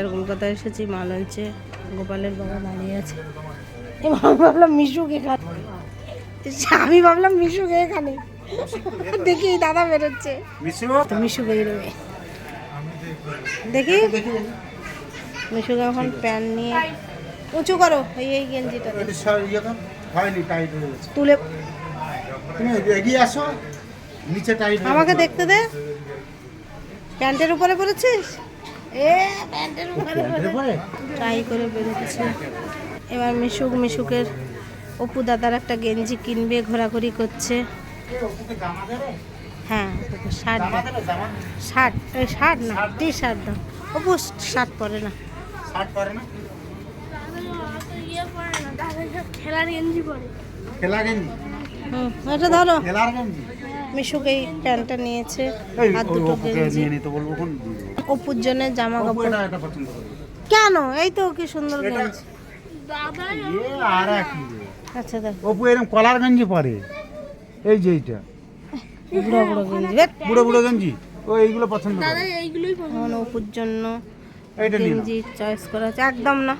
আর কলকাতায় এসেছি মাল আনছে গোপালের বাবা দাঁড়িয়ে আছে। আমি ভাবলাম মিশুকে এখানে। আমি ভাবলাম মিশুকে এখানে। দেখি দাদা বেরোচ্ছে। তো মিশু বেরোবে দেখি? মিশুকে এখন প্যান্ট নিয়ে উঁচু করো এই এই গেঞ্জিটা। হয়নি টাইট হয়ে গেছে। তুলে তুমি এগিয়ে আসো নিচে টাইট আমাকে দেখতে দে। প্যান্টের উপরে পড়েছিস? ট্রাই করে বেরোচ্ছে এবার মিশুক মিশুকের অপু দাদার একটা গেঞ্জি কিনবে ঘোরাঘুরি করছে হ্যাঁ শার্ট? শার্ট এই শার্ট না টি শার্ট দাও অপু শার্ট পরে না শার্ট পরে না? খেলার গেঞ্জি পরে খেলা গেঞ্জি? হুম এটা ধরো খেলার গেঞ্জি? মিশুক এই প্যান্টটা নিয়েছে আর দুটো গেঞ্জি। নিয়ে নিতে বলব, কোন দিয়ে দেবো? অপুর জন্য জামা কাপড়। কেন? এই তো কি সুন্দর গেঞ্জি? আচ্ছা দেখ। অপু এরকম কলার গেঞ্জি পরে। এই যে এইটা। বুড়ো বুড়ো গেঞ্জি। বুড়ো বুড়ো গেঞ্জি। ও এইগুলো পছন্দ করে। দাদা এইগুলোই পছন্দ অপুর জন্য গেঞ্জি চয়েস করা আছে। একদম না।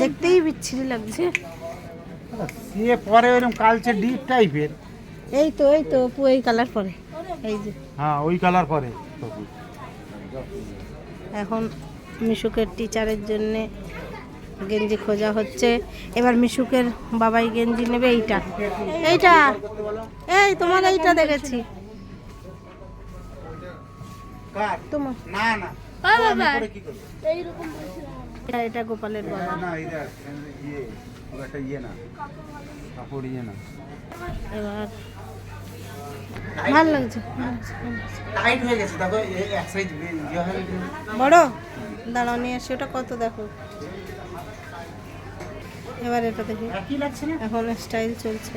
দেখতেই বিচ্ছিরি লাগছে। সে পরে ওইরকম কালচে ডিপ টাইপের এই তো এই তো অপু এই কালার পরে। এই যে। হ্যাঁ ওই কালার পরে। এখন মিশুকের টিচারের জন্যে গেঞ্জি খোঁজা হচ্ছে। এবার মিশুকের বাবাই গেঞ্জি নেবে এইটা। এইটা! এই তোমার এইটা দেখেছি। তোমার। না না। ও বাবা। পরে কি করবে? এইরকম বলছিলাম। এটা গোপালের বাবা। না এটা ইয়ে একটা ইয়ে না কাপড় ইয়ে না। এবার ভালো লাগছে। টাইট হয়ে গেছে দেখো এক সাইজ ইয়ে হয়ে বড়? দাঁড়াও নিয়ে আসি ওটা কত দেখো? এবার এটা দেখি। একই লাগছে না? এখন স্টাইল চলছে।